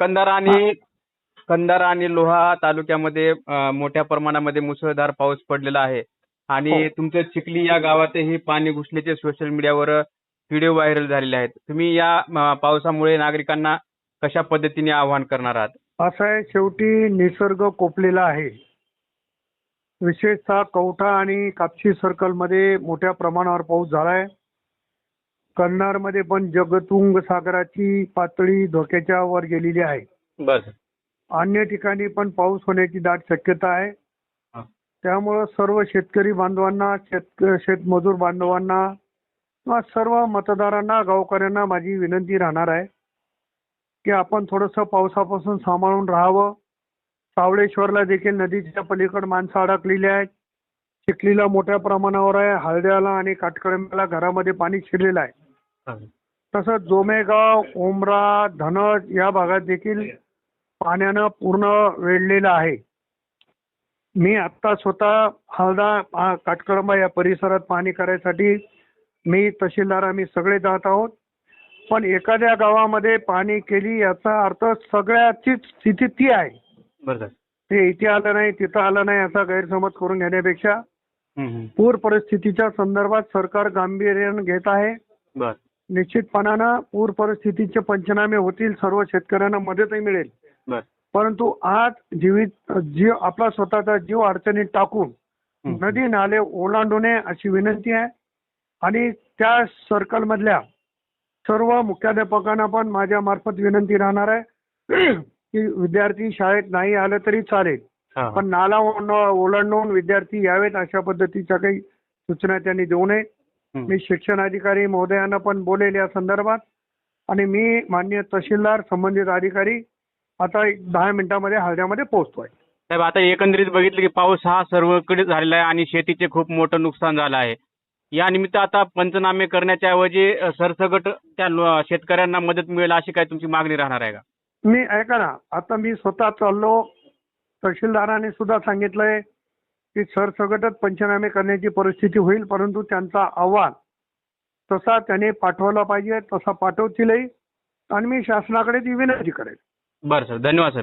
कंधार आणि कंधार आणि लोहा तालुक्यामध्ये मोठ्या प्रमाणामध्ये मुसळधार पाऊस पडलेला आहे. आणि हो. तुमच्या चिखली या गावातही पाणी घुसल्याचे सोशल मीडियावर व्हिडिओ व्हायरल झालेले आहेत. तुम्ही या पावसामुळे नागरिकांना कशा पद्धतीने आवाहन करणार आहात? असं आहे शेवटी निसर्ग कोपलेला आहे. विशेषतः कवठा आणि कापशी सर्कलमध्ये मोठ्या प्रमाणावर पाऊस झालाय. कन्नडमध्ये पण जगतुंग सागराची पातळी धोक्याच्या वर गेलेली आहे. बस अन्य ठिकाणी पण पाऊस होण्याची दाट शक्यता आहे. त्यामुळं सर्व शेतकरी बांधवांना शेत शेतमजूर बांधवांना किंवा सर्व मतदारांना गावकऱ्यांना माझी विनंती राहणार आहे की आपण थोडंसं पावसापासून सांभाळून राहावं. सावळेश्वरला देखील नदीच्या पलीकडे माणसं अडकलेली आहेत. चिखलीला मोठ्या प्रमाणावर आहे. हळद्याला आणि काटकळंब्याला घरामध्ये पाणी शिरलेलं आहे. तसंच जोमेगाव ओमरा धनज या भागात देखील पाण्यानं पूर्ण वेढलेलं आहे. मी आत्ता स्वतः हळदा आ, काटकळंबा या परिसरात पाहणी करायसाठी मी तहसीलदार आम्ही सगळे जात आहोत. पण एखाद्या गावामध्ये पाणी केली याचा अर्थ सगळ्याची स्थिती ती आहे. ते इथे आलं नाही तिथं आलं नाही असा गैरसमज करून घेण्यापेक्षा पूर परिस्थितीच्या संदर्भात सरकार गांभीर्यानं घेत आहे. निश्चितपणानं पूर परिस्थितीचे पंचनामे होतील सर्व शेतकऱ्यांना मदतही मिळेल. बर. परंतु आज जीवित जीव आपला स्वतःचा जीव अडचणीत टाकून नदी नाले ओलांडू नये अशी विनंती आहे. आणि त्या सर्कल मधल्या सर्व मुख्याध्यापकांना पण माझ्या मार्फत विनंती राहणार आहे की विद्यार्थी शाळेत नाही आलं तरी चालेल. पण नाला ओलांडून विद्यार्थी यावेत अशा पद्धतीच्या काही सूचना त्यांनी देऊ नये. मी शिक्षण अधिकारी महोदयांना पण बोलेल या संदर्भात. आणि मी मान्य तहसीलदार संबंधित अधिकारी आता एक दहा मिनिटामध्ये हळद्यामध्ये पोहोचतोय. साहेब आता एकंदरीत बघितलं की पाऊस हा सर्वकडे झालेला आहे आणि शेतीचे खूप मोठं नुकसान झालं आहे. या निमित्त आता पंचनामे करण्याच्या ऐवजी अ, सरसकट त्या शेतकऱ्यांना मदत मिळेल अशी काय तुमची मागणी राहणार आहे का? मी ऐका ना आता मी स्वतः चाललो तहसीलदाराने सुद्धा सांगितलंय की सरसगटच पंचनामे करण्याची परिस्थिती होईल परंतु त्यांचा अहवाल तसा त्याने पाठवला पाहिजे तसा पाठवतीलही. आणि मी शासनाकडे ती विनंती करेल. बरं सर धन्यवाद सर.